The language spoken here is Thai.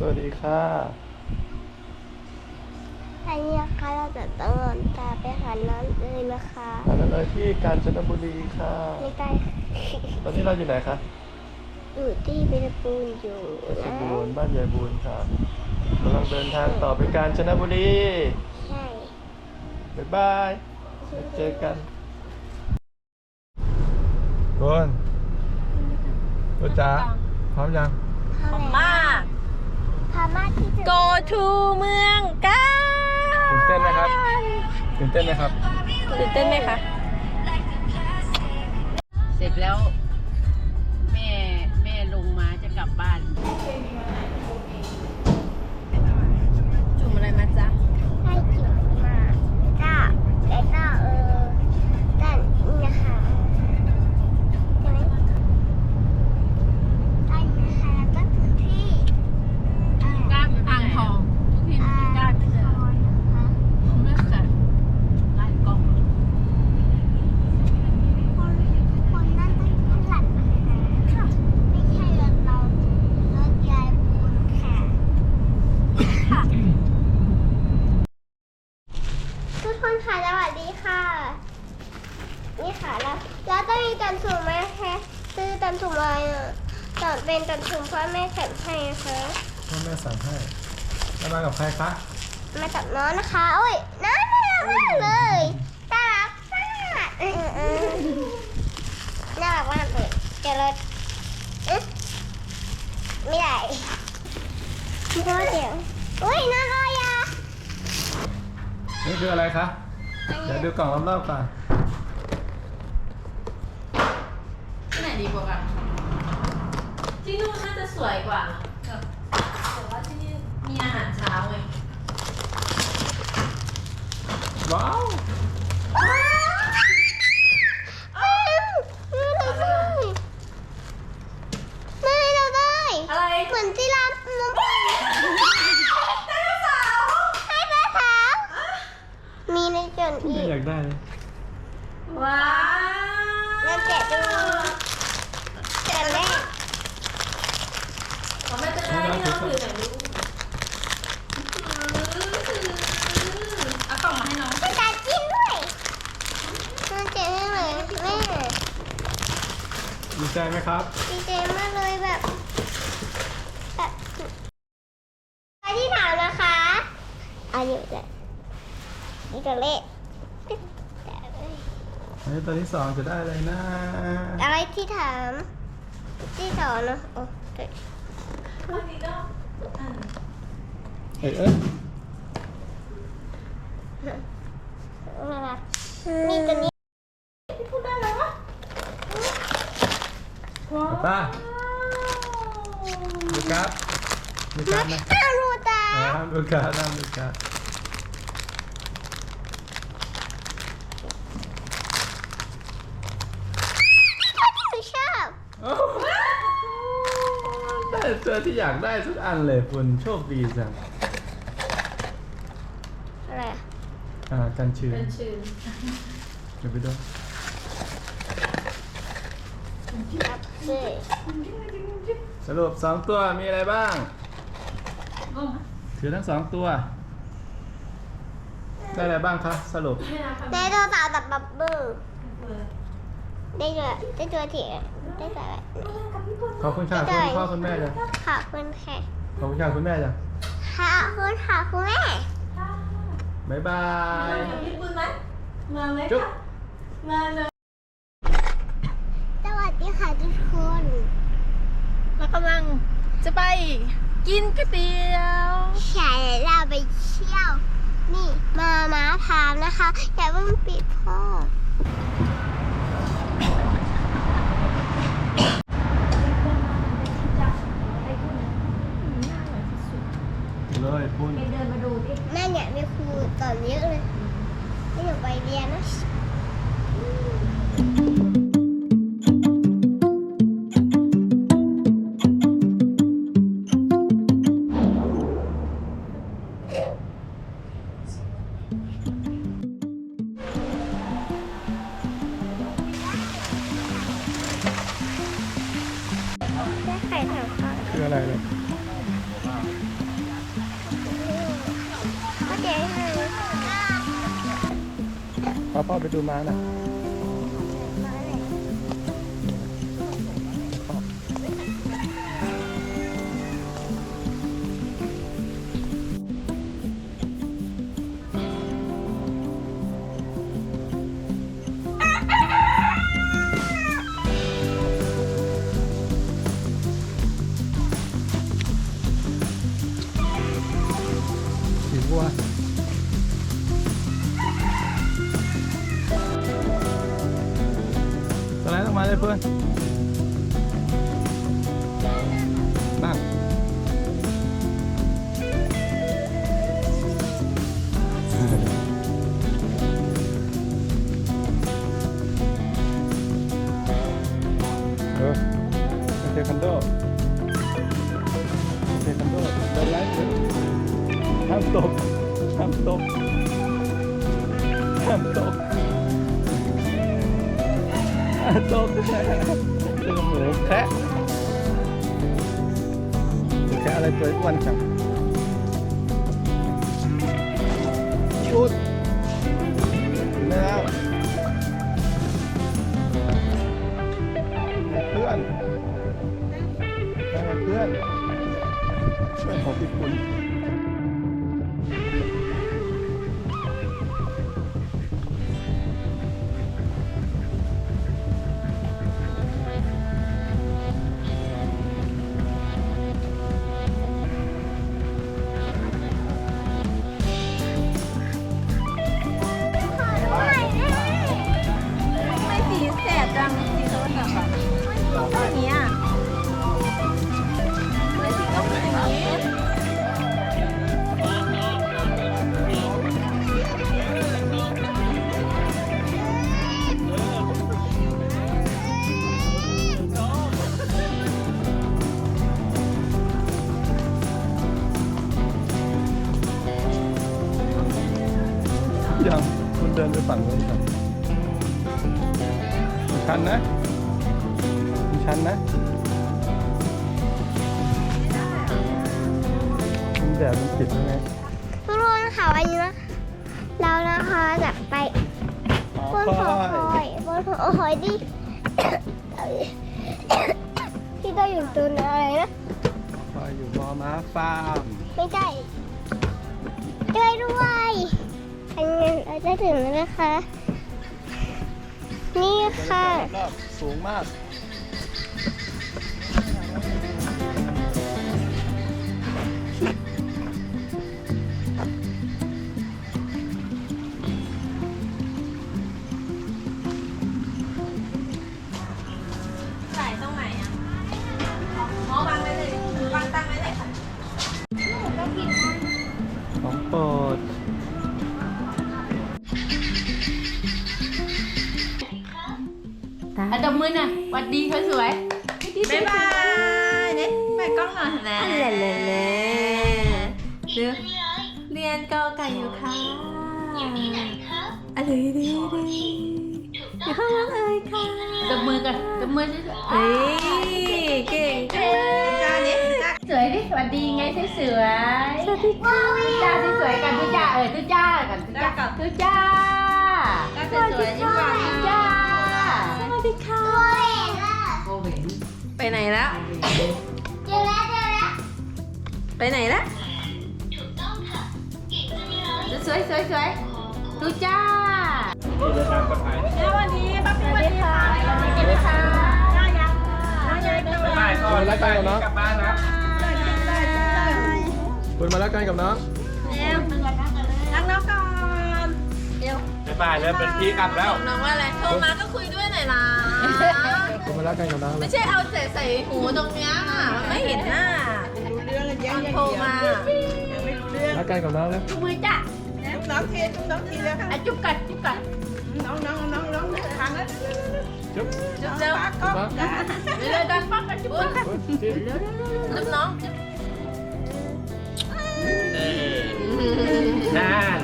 สวัสดีค่ะ อันนี้นะคะเราจะต้องเดินตามไปหาน้ำเลยนะคะมาแล้วเลยที่กาญจนบุรีค่ะ ไม่ได้ตอนนี้เราอยู่ไหนคะอยู่ที่เบลปูนอยู่เพชรนะบูรณ์บ้านยายบูนค่ะกำลังเดินทางต่อไปกาญจนบุรีใช่ บ๊ายบายแล้วเจอกันกุนกุนจ๋าพร้อมยังพมา พามาที่จะ go to เมืองกาญตื่นเต้นไหมครับ ตื่นเต้นไหมครับ ตื่นเต้นไหมคะ เสร็จแล้ว แม่แม่ลงมาจะกลับบ้าน จุ่มอะไรมาจ๊ะ ให้จิบมาจ้าแล้วก็เออด้านนี้นะคะใช่ไหมด้านนี้นะคะแล้วก็ถึงที่อ่า ก้านอ่างทองทุกที อ่า ก้าน ทองนะคะ เมื่อค่ะก้านกล้อง คนคนนั่นต้องข้างหลังนะคะไม่ใช่รถเรารถยายปูนค่ะค่ะทุกคนค่ะสวัสดีค่ะ นี่ค่ะแล้วแล้วจะมีตันถุงไหมคะซื้อตันถุงมาอะตอนเป็นตันถุงพ่อแม่แถมให้นะคะ พ่อแม่สั่งให้แล้วมากับใครคะมากับน้องนะคะโอ้ยน่ารักมากเลยน่ารักมากเออเออน่ารักมากเลยเจอรถเอ๊ะไม่ได้พี่พ่อเดี๋ยวอุ้ยน่ารักอะนี่คืออะไรคะเดี๋ยวดูกล่องรอบๆก่อนที่ไหนดีกว่ากันที่นู่นน่าจะสวยกว่าแบบแต่ว่าที่นี่ มีอาหารเช้าไง ว้าว ว้าวอ้าวน่ารักมากไม่เราได้ อะไร เหมือนที่ร้านน้ำปั่นไดโนเสาร์ไดโนเสาร์มีในจนอี ไม่ ก อยากได้เลย ว้าว งั้นแกะดูแกะแรก เขาไม่เป็นไรที่เราถือหน่อยลูกเอากล่องมาให้น้อง เป็นการกินด้วยน่าแกะให้เลยแม่ ดีใจ ไหมครับ ดีใจมากเลยแบบแบบไปที่ถามนะคะอันนี้จะนี่จะเละแกะเลยอันนี้ตัวที่สองจะได้อะไรนะอะไรที่ถาม ที่สอนนะโอ้เดี๋ยวอันนี้ก็อันเอ้ยเอ้ยมีตัวนี้ พูดได้เลยวะว้าว ป้าดูครับ ดูครับนะอ้าวรูตาห้ามดูการห้ามดูการหนูชอบโอ้โหได้ตัวที่อยากได้ทุกอันเลยคุณโชคดีจังอะไรอะอ่ากันชื้นเป็นชื่อเดี๋ยวไปดู ครับเลยสรุปสองตัวมีอะไรบ้างงงถือทั้งสองตัว ได้อะไรบ้างคะสรุปให้น้ำได้ตัวสาวตับบับเบิ้ลได้ตัวได้ตัวเถียได้ตัวอะไรขอบคุณค่ะคุณพ่อคุณแม่จ้ะขอบคุณค่ะขอบคุณค่ะคุณแม่จ้ะขอบคุณค่ะคุณแม่บ๊ายบายพี่ปุ้นไหมมาไหมจุ๊บคะมาเลย สวัสดีค่ะทุกคน เรากำลัง จะไปกินก๋วยเตี๋ยวใช่เราไปเที่ยว นี่มาม้าพามนะคะ อย่าเพิ่งปิดพ่อเลยพุ่นนั่นเนี่ยมีครูสอนเยอะเลย ไข่ถัคืออะไรเลยก็เจ๊ให้ พ่อพ่อไปดูม้านะ สีบัวสไลด์ลงมาเลยเพื่อน ตกเจอหมูแคะหมูแคะอะไรตัวอ้วนจังชุดแล้วเพื่อนเพื่อนเพื่อนของพี่คุณ ชันนะมีชันนะมันแดดมันติดยังไงทุกคนค่ะวันนี้นะเรานะคะจะไปบนหอคอยบนหอคอยดิที่เราอยู่ตรงอะไรนะคอยอยู่บอม้าฟาร์มไม่ใช่ช่วยด้วยอันนี้เราจะถึงแล้วนะคะ นี่ค่ะ รอบสูงมาก อะจับมือน่ะหวัดดีเขาสวยบ๊ายบายเนี่ยแม่กล้องหน่อยนะเล่เล่เล่เรียนเรียนกอไก่อยู่ค่ะอยู่ที่ไหนคะอะไรดีดีอยู่ข้างล่างเลยค่ะจับมือกันจับมือสวยเฮ้ยเก่งจังเลยจ้าเนี่ยจ้าๆสวยดิสวัสดีไงสวยสวยสวัสดีค่ะทุจ้าสวยๆกันทุจ้าเออทุจ้ากันทุจ้าทุจ้าจ้าสวยๆนี่ก่อน ทุจ้าสวัสดีค่ะโบเวนไปไหนแล้ว เจอแล้วเจอแล้วไปไหนแล้วสวยสวยสวยทุจ้าเดินทางปลอดภัยสวัสดีป้าสวัสดีค่ะสวัสดีค่ะน้ายายน้ายายไปก่อนแล้วกันกับน้องกลับบ้านนะคุณมาแล้วกันกับน้องรักน้องก่อนบ๊าย บายแล้วเป็นพี่กลับแล้วน้องว่าอะไรโทรมาก็คุยด้วยหน่อยล่ะคุณมาแล้วกันกับน้องไม่ใช่เอาใส่ใส่หูตรงเนี้ยมันไม่เห็นหน้าตอนโทรมาแล้วกันกับน้องแล้วจุบมือจ้าน้องทีน้องทีแล้วค่ะอะจุบกันจุบกันน้องน้องน้องน้องทางแล้วจุ๊บจุ๊บเร็วปากก็มาเร็วๆดันปักกันจุ๊บกันเฮ้ยจิ๊บจุ๊บน้องจุ๊บนั่น